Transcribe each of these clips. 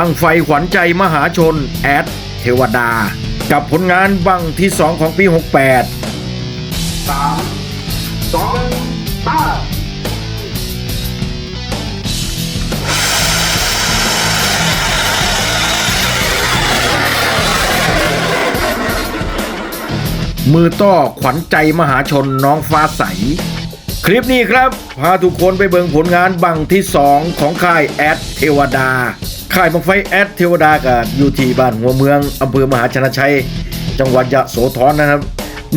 บังไฟขวัญใจมหาชน แอด เทวดา กับผลงานบังที่ 2 ของปี 68สามสองหนึ่งตามือต้อขวัญใจมหาชนน้องฟ้าใส คลิปนี้ครับ พาทุกคนไปเบิงผลงานบังที่ 2 ของค่ายแอดเทวดา ค่ายบังไฟแอดเทวดากับอยู่ที่บ้านหัวเมืองอำเภอมหาชนะชัย จังหวัดยะโสธรนะครับ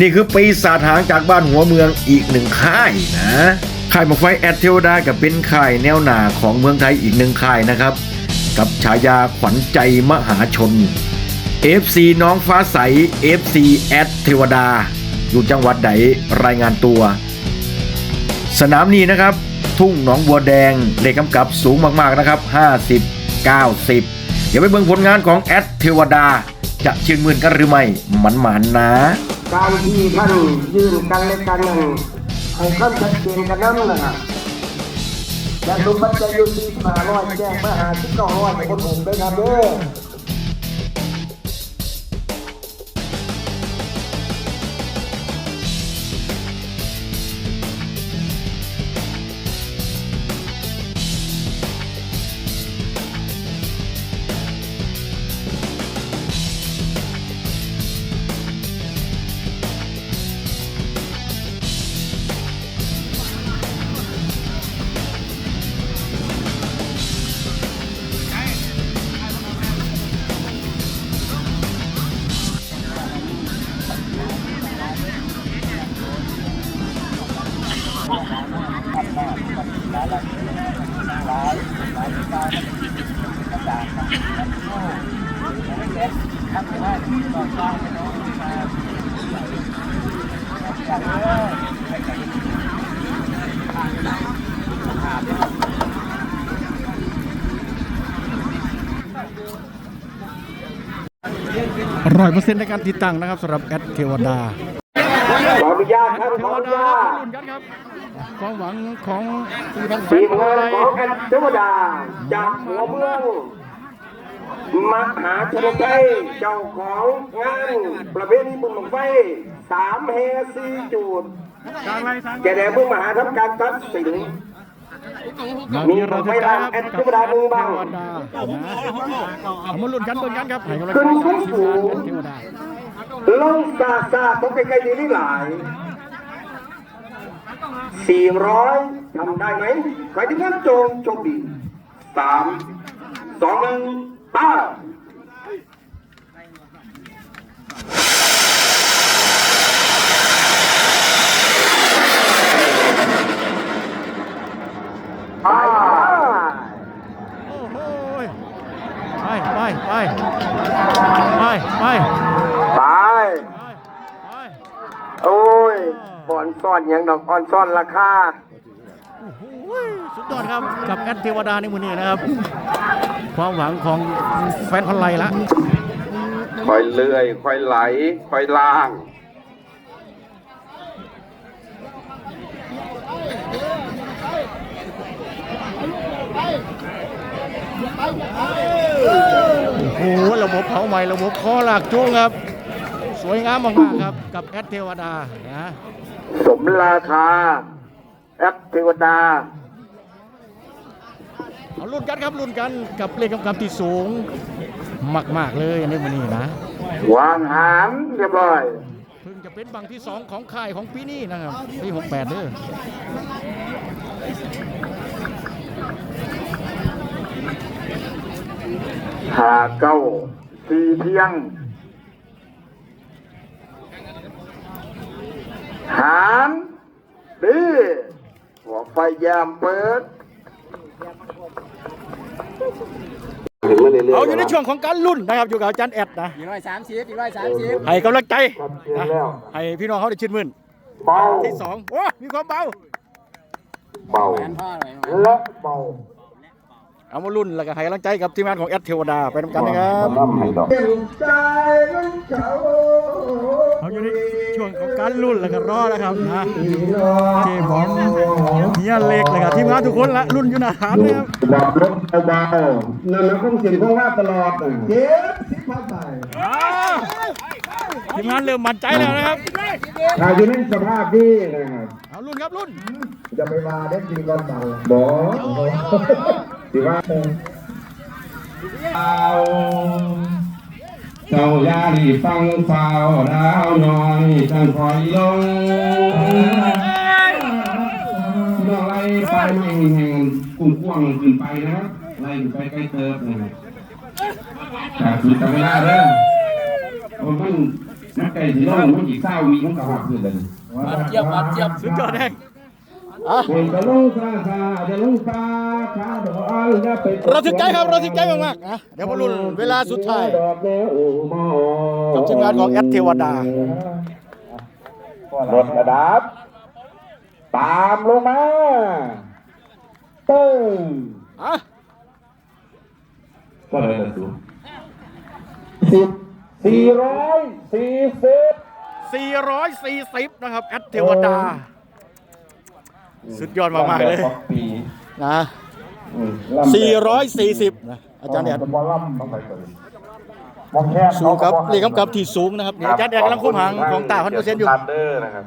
นี่คือปีศาจหางจากบ้านหัวเมืองอีกหนึ่งค่ายนะค่ายบังไฟแอดเทวดากับเป็นค่ายแนวหนาของเมืองไทยอีกหนึ่งค่ายนะครับ กับฉายาขวัญใจมหาชน FC น้องฟ้าใส FC แอดเทวดา อยู่จังหวัดไหนรายงานตัว สนามนี้นะครับ ทุ่งหนองบัวแดงเลขกำกับสูงมากๆนะครับ 50 90 เดี๋ยวไปเบิ่งผลงานของแอดเทวดา จะชื่นมื่นกันหรือไม่หมันหมันนะ การที่ท่านยื่นกันและกันนั้นให้ขั้นชัดเจนกันนั่นนะครับและทุกปัจจัยอยู่ที่มาร้อยแจ้งมาหาที่เก้าร้อยคนผมด้วยครับเด้อ ร้อยเปอร์เซ็นต์ในการติดตั้งนะครับสำหรับแอดเทวดาขออนุญาตครับเทขอวอนุดาญาตรุ่นกันครับความหวังของทีมแฟทีนมของงานอะไรของแอดเทวดาจากหัวเมือง มหาชนชัยเจ้าของงานประเพณีบุญบังไฟสามเฮซีจูดทางไรทางแกแดงเมืองมหาทำการตัดสินมามีเราจะครับกับแอดเทวดานะเอามาลุ้นกันเบิ่งกันครับให้กำลังใจทีมงานแอดเทวดาลงซาซาต้องไกลๆดีนี่หลายสี่ร้อยทำได้ไหมใครที่งั้นจงโชคดีสามสองหนึ่ง ป้าอ่าโอ้โหไปไปไปไปไปไปไปโอ้ยอ่อนซ่อนอย่างดอกอ่อนซ่อนราคาโอ้โห สุดยอดครับกับแอดเทวดาในมือนี้นะครับ ความหวังของแฟนพันไลละค่อยเลื่อยค่อยไหลค่อยล่างโอ้โหระบบเผาใหม่ระบบคอหลากจูงครับ สวยงามมากๆครับ กับแอดเทวดานะสมราคาแอปเทวดา เอารุ่นกันครับรุ่นกันกับเลขกำกับที่สูง มาก ๆ เลยในวันนี้นะ วางหางเรียบร้อยเพิ่งจะเป็นบังที่ 2 ของค่ายของปีนี้นะครับปี68เด้อหาเก้าสี่เที่ยง หางดีหัวไฟยามเปิด เอาอยู่ในช่วงของการรุ่นนะครับอยู่กับอาจารย์แอดนะอีกร้อยสามสิบอีกร้อยสามสิบให้กำลังใจครับเชิญนะแล้วให้พี่น้องเขาได้ชื่นมื่นเบาที่สองโอ้มีความเบา เบาแฟนพ่อหน่อยและเบา เอามารุ่นแล้วก็ให้กำลังใจกับทีมงานของแอดเทวดาไปทำกันนะครับเป็นใจของเขาเอาอยู่ในช่วงของการรุ่นแล้วก็รอแล้วครับนะเจบอมทีฮียเล็กเลยครับทีมงานทุกคนละรุ่นอยู่นาฐานเลยครับบอกรถเบาๆนั่นนะคงเสียงคงว่าตลอดเจ็บสิพันไปทีมงานเริ่มมั่นใจแล้วนะครับถ้าอยู่ในสภาพนี้นะครับเอารุ่นครับรุ่นจะไปมาได้กินก่อนเบาบอ กสิว่าเอาเจ้ายาดีฟังเฝ้าดาวน้อยจังคอยลงน้อไล่ไปไม่แห่งกุ้งกว้างขึ้นไปนะครับไล่ไปใกล้เติบนะครับแต่คือจำไม่ได้เด้อเพราะมันนักไก่สีร่องมันอีกเศร้าวีมันก็หักขึ้นเลยวัดเจี๊ยบวัดเจี๊ยบสุดยอดแดง เป็นจะลงซาซาจะลงซาขาดอกอันจะไปเราถึงใจครับเราถึงใจมากๆนะเดี๋ยวมาลุ้นเวลาสุดท้ายดอกแก้วมอกับทีมงานของแอดเทวดารถระดับ ตามลงมาตึ้งอะก็เลยดูสิบสี่ร้อยสี่สิบ440นะครับแอดเทวดา สุดยอดมากๆเลยนะ440นะอาจารย์แดด บอลลัมต้องไปก่อนมองแค่สูงครับเรียกกำกับที่สูงนะครับนี่อาจารย์แดดกำลังคุ้มหางของตาพันเปอร์เซ็นต์อยู่ทันเดอร์นะครับ